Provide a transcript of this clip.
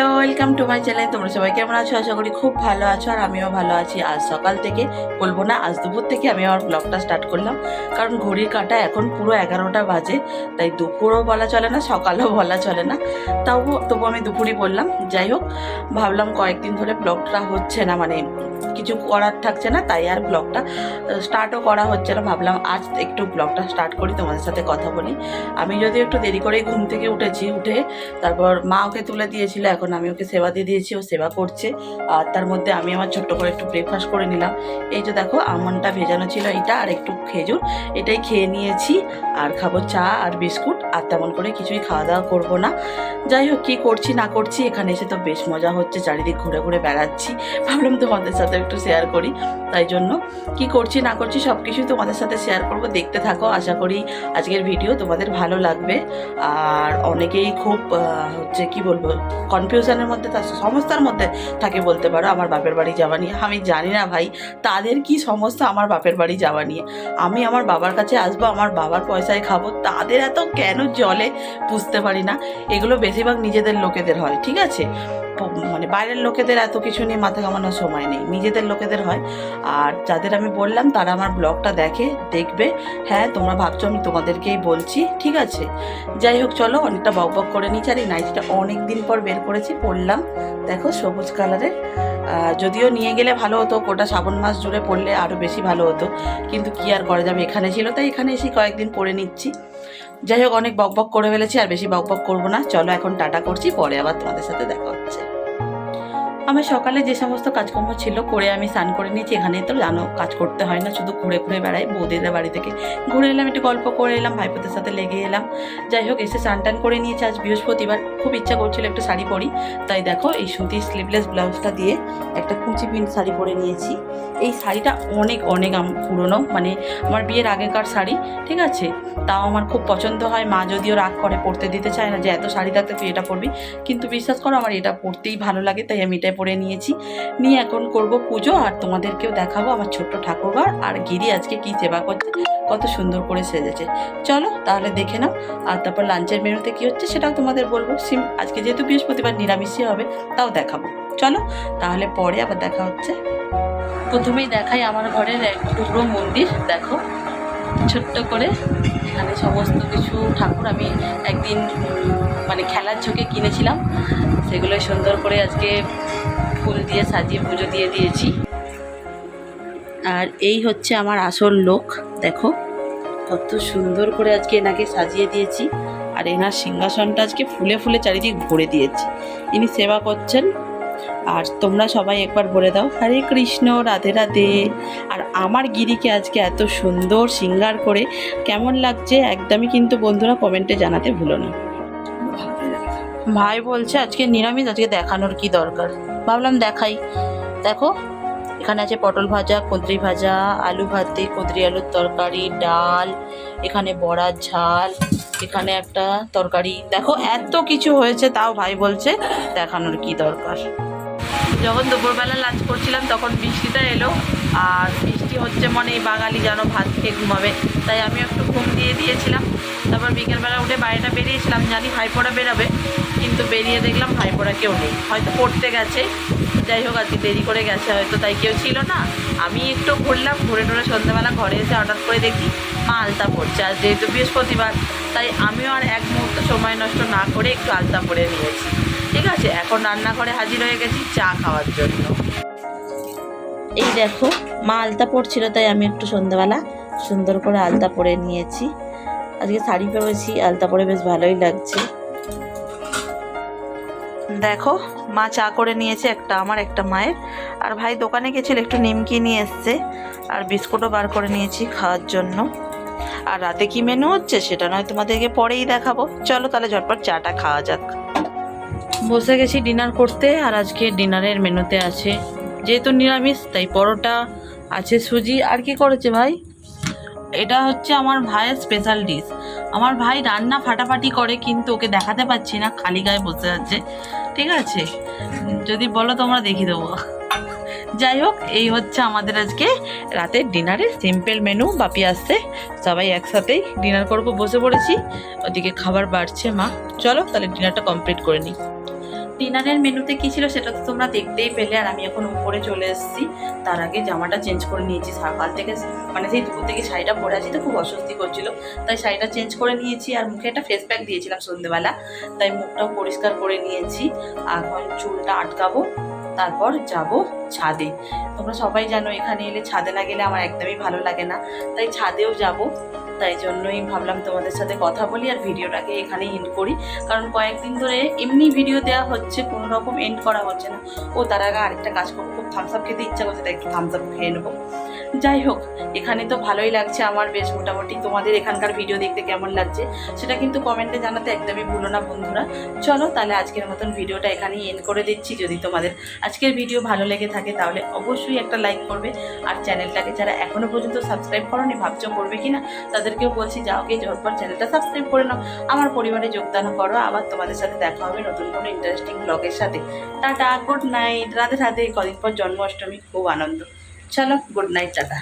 Hello welcome to my channel তোমরা সবাই কেমন আছো? আশা করি খুব ভালো আছো আর আমিও ভালো আছি। আজ সকাল থেকে, বলব না, আজ দুপুর থেকে আমি আমার ব্লগটা স্টার্ট করলাম। কারণ ঘড়ির কাঁটা এখন পুরো এগারোটা বাজে, তাই দুপুরও বলা চলে না, সকালও বলা চলে না। তাও তবু আমি দুপুরই বললাম। যাই হোক, ভাবলাম কয়েকদিন ধরে ব্লগটা হচ্ছে না মানে কিছু করার থাকছে না, তাই আর ব্লগটা স্টার্টও করা হচ্ছে না। ভাবলাম আজ একটু ব্লগটা স্টার্ট করি, তোমাদের সাথে কথা বলি। আমি যদি একটু দেরি করেই ঘুম থেকে উঠেছি, উঠে তারপর মা ওকে তুলে দিয়েছিল, এখন আমি ওকে সেবা দিয়ে দিয়েছি, ও সেবা করছে। আর তার মধ্যে আমি আমার ছোট্ট করে একটু ব্রেকফাস্ট করে নিলাম। এই যে দেখো, আমনটা ভেজানো ছিল এটা, আর একটু খেজুর। এটাই খেয়ে নিয়েছি। আর খাব চা আর বিস্কুট, আর তেমন করে কিছুই খাওয়া দাওয়া করব না। যাই হোক, কী করছি, না করছি, এখানে এসে তো বেশ মজা হচ্ছে, চারিদিক ঘুরে ঘুরে বেড়াচ্ছি। ভাবলাম তোমাদের সাথে একটু শেয়ার করি। তাই জন্য কি করছি, না করছি সব কিছুই তোমাদের সাথে শেয়ার করব, দেখতে থাকো, আশা করি আজকের ভিডিও তোমাদের ভালো লাগবে। আর অনেকেই খুব হচ্ছে কি বলব কনফিউশনের মধ্যে সমস্যার মধ্যে থাকে বলতে পারো, আমার বাপের বাড়ি যাওয়া নিয়ে। আমি জানি না ভাই, তাদের কি সমস্যা আমার বাপের বাড়ি যাওয়া নিয়ে? আমি আমার বাবার কাছে আসব, আমার বাবার পয়সায় খাব, তাদের এত কেন জলে? বুঝতে পারি না। এগুলো বেশিরভাগ নিজেদের লোকেদের হয়, ঠিক আছে? মানে বাইরের লোকেদের এত কিছু নিয়ে মাথা কামানোর সময় নেই, নিজেদের লোকেদের হয়। আর যাদের আমি বললাম, তারা আমার ব্লগটা দেখে, দেখবে হ্যাঁ তোমরা ভাবছ আমি তোমাদেরকেই বলছি, ঠিক আছে? যাই হোক, চলো, অনেকটা বক বক করে নিচ্ছি আর এই নাইটিটা অনেক দিন পর বের করেছি, পরলাম। দেখো, সবুজ কালারের। যদিও নিয়ে গেলে ভালো হতো, গোটা শ্রাবণ মাস জুড়ে পড়লে আরও বেশি ভালো হতো, কিন্তু কি আর করা যাবে? এখানে ছিল, তাই এখানে এসে কয়েকদিন পরে নিচ্ছি। যাই হোক, অনেক বক বক করে ফেলেছি, আর বেশি বক বক করব না। চলো এখন টাটা করছি, পরে আবার তোমাদের সাথে দেখা হচ্ছে। আমার সকালে যে সমস্ত কাজকর্ম ছিল করে আমি স্নান করে নিয়েছি। এখানে তো জানো, কাজ করতে হয় না, শুধু ঘুরে ঘুরে বেড়াই, বৌদিদের বাড়ি থেকে। ঘুরে এলাম, একটু গল্প করে এলাম, ভাইপোদের সাথে লেগে এলাম। যাই হোক, এসে স্নান টান করে নিয়েছি। আজ বৃহস্পতিবার, খুব ইচ্ছা করছিল একটু শাড়ি পরি। তাই দেখো, এই সুতির স্লিভলেস ব্লাউজটা দিয়ে একটা কুচি প্রিন্ট শাড়ি পরে নিয়েছি। এই শাড়িটা অনেক অনেক পুরনো মানে আমার বিয়ের আগেকার শাড়ি, ঠিক আছে? তাও আমার খুব পছন্দ হয়। মা যদিও রাগ করে পরতে দিতে চায় না যে, এত শাড়ি থাকতে তুই এটা পরবি? কিন্তু বিশ্বাস করো, আমার এটা পরতেই ভালো লাগে, তাই আমি এটাই পরে নিয়েছি। নিয়ে এখন করব পুজো আর তোমাদেরকেও দেখাবো আমার ছোট্ট ঠাকুরঘর। আর গিরি আজকে কি সেবা করছে, কত সুন্দর করে সেজেছে। চলো তাহলে দেখে নাও। আর তারপর লাঞ্চের মেনুতে কি হচ্ছে সেটাও তোমাদের বলব। সিম আজকে যেহেতু বৃহস্পতিবার নিরামিষই হবে, তাও দেখাবো। চলো তাহলে পরে আবার দেখা হচ্ছে। প্রথমেই দেখাই আমার ঘরের এক টুকরো মন্দির, দেখো। ছোট্ট করে এখানে সমস্ত কিছু ঠাকুর আমি একদিন মানে খেলার ঝোঁকে কিনেছিলাম। সেগুলো সুন্দর করে আজকে ফুল দিয়ে সাজিয়ে পুজো দিয়ে দিয়েছি। আর এই হচ্ছে আমার আসল লোক, দেখো। কত সুন্দর করে আজকে এনাকে সাজিয়ে দিয়েছি। আর এনার সিংহাসনটা আজকে ফুলে ফুলে চারিদিক ভরে দিয়েছি। ইনি সেবা করছেন। আর তোমরা সবাই একবার বলে দাও, হরে কৃষ্ণ, রাধে রাধে। আর আমার গিরিকে আজকে এত সুন্দর সিঙ্গার করে কেমন লাগছে একদমই কিন্তু বন্ধুরা কমেন্টে জানাতে ভুলো না। ভাই বলছে, আজকে নিরামিষ, আজকে দেখানোর কি দরকার? ভাবলাম দেখাই। দেখো, এখানে আছে পটল ভাজা, কুঁদরি ভাজা, আলু ভাতে, কুঁদরি আলুর তরকারি, ডাল, এখানে বড়ার ঝাল, এখানে একটা তরকারি। দেখো, এত কিছু হয়েছে, তাও ভাই বলছে, দেখানোর কি দরকার? যখন দুপুরবেলা লাঞ্চ করছিলাম, তখন বৃষ্টিটা এলো, আর বৃষ্টি হচ্ছে মনে, এই বাঙালি যেন ভাত খেয়ে ঘুমাবে। তাই আমি একটু ঘুম দিয়ে দিয়েছিলাম। তারপর বিকেলবেলা উঠে বাইরেটা বেরিয়েছিলাম, জানি ভাইপোড়া বেরোবে, কিন্তু বেরিয়ে দেখলাম ভাইপোড়া কেউ নেই। হয়তো পড়তে গেছে, যাই হোক, আজকে দেরি করে গেছে, হয়তো তাই কেউ ছিল না। আমি একটু ঘুরলাম, ঘুরে টুরে সন্ধ্যাবেলা ঘরে এসে হঠাৎ করে দেখি মা আলতা পড়ছে আর যেহেতু বৃহস্পতিবার, তাই আমিও আর এক মুহূর্ত সময় নষ্ট না করে একটু আলতা পরে নিয়েছি। ঠিক আছে, এখন রান্নাঘরে হাজির হয়ে গেছি চা খাওয়ার জন্য। এই দেখো, মা আলতা পড়ছিল তাই আমি একটু সন্ধ্যাবেলা সুন্দর করে আলতা পরে নিয়েছি। আজকে শাড়ি পরেছি, আলতা পরে বেশ ভালোই লাগছে। দেখো, মা চা করে নিয়েছে, একটা আমার, একটা মায়ের। আর ভাই দোকানে গেছিল, একটু নিমকি নিয়ে এসছে। আর বিস্কুটও বার করে নিয়েছি খাওয়ার জন্য। আর রাতে কি মেনু হচ্ছে, সেটা নয়, তোমাদেরকে পরেই দেখাবো। চলো তাহলে ঝটপট চাটা খাওয়া যাক। বসে গেছি ডিনার করতে, আর আজকে ডিনারের মেনুতে আছে যেহেতু নিরামিষ, তাই পরোটা আছে, সুজি। আর কি করেছে ভাই? এটা হচ্ছে আমার ভাইয়ের স্পেশাল ডিশ আমার ভাই রান্না ফাটাফাটি করে, কিন্তু ওকে দেখাতে পাচ্ছি না, খালি গায়ে বসে আছে। ঠিক আছে? যদি বলো, তোমরা দেখিয়ে দেবো। যাই হোক, এই হচ্ছে আমাদের আজকে রাতের ডিনারে সিম্পল মেনু বাপি আসছে। সবাই একসাথেই ডিনার করব, বসে পড়েছি। ওদিকে খাবার বাড়ছে মা। চলো, তাহলে ডিনারটা কমপ্লিট করে নিই। ডিনারের মেনুতে কি ছিল সেটা তো তোমরা দেখতেই পেলে, আর আমি এখন উপরে চলে এসেছি। তার আগে জামাটা চেঞ্জ করে নিয়েছি, সকাল থেকে মানে সেই দুপুর থেকে শাড়িটা পরে আছি তো খুব অস্বস্তি করছিল। তাই শাড়িটা চেঞ্জ করে নিয়েছি আর মুখে একটা ফেস প্যাক দিয়েছিলাম সন্ধ্যেবেলা। তাই মুখটাও পরিষ্কার করে নিয়েছি। এখন চুলটা আটকাবো। তারপর যাব ছাদে। তোমরা সবাই জানো, এখানে এলে ছাদে না গেলে আমার একদমই ভালো লাগে না। তাই ছাদেও যাব। তাই জন্যই ভাবলাম তোমাদের সাথে কথা বলি আর ভিডিওটাকে এখানে এন্ড করি। কারণ কয়েকদিন ধরে এমনি ভিডিও দেওয়া হচ্ছে, কোনো রকম এন্ড করা হচ্ছে না। ও, তার আগে আরেকটা কাজ করব। খুব থামস আপ খেতে ইচ্ছা করছে, তাই একটু থামস আপ খেয়ে নেব। যাই হোক এখানে তো ভালোই লাগছে আমার, বেশ মোটামুটি তোমাদের এখানকার ভিডিও দেখতে কেমন লাগছে, সেটা কিন্তু কমেন্টে জানাতে একদমই ভুলো না বন্ধুরা। চলো তাহলে আজকের মতন ভিডিওটা এখানেই এন্ড করে দিচ্ছি, যদি তোমাদের আজকের ভিডিও ভালো লেগে থাকে তাহলে অবশ্যই একটা লাইক করবে, আর চ্যানেলটাকে যারা এখনও পর্যন্ত সাবস্ক্রাইব করনি, ভাবছ করবে কি না তাদেরকেও বলছি যাও গিয়ে পর চ্যানেলটা সাবস্ক্রাইব করে নাও। আমার পরিবারে যোগদান করো, আবার তোমাদের সাথে দেখা হবে নতুন কোনো ইন্টারেস্টিং ব্লগের সাথে। Tata good night Radhe Radhe, কদিন পর জন্মাষ্টমী, খুব আনন্দ। চলো গুড নাইট টাটা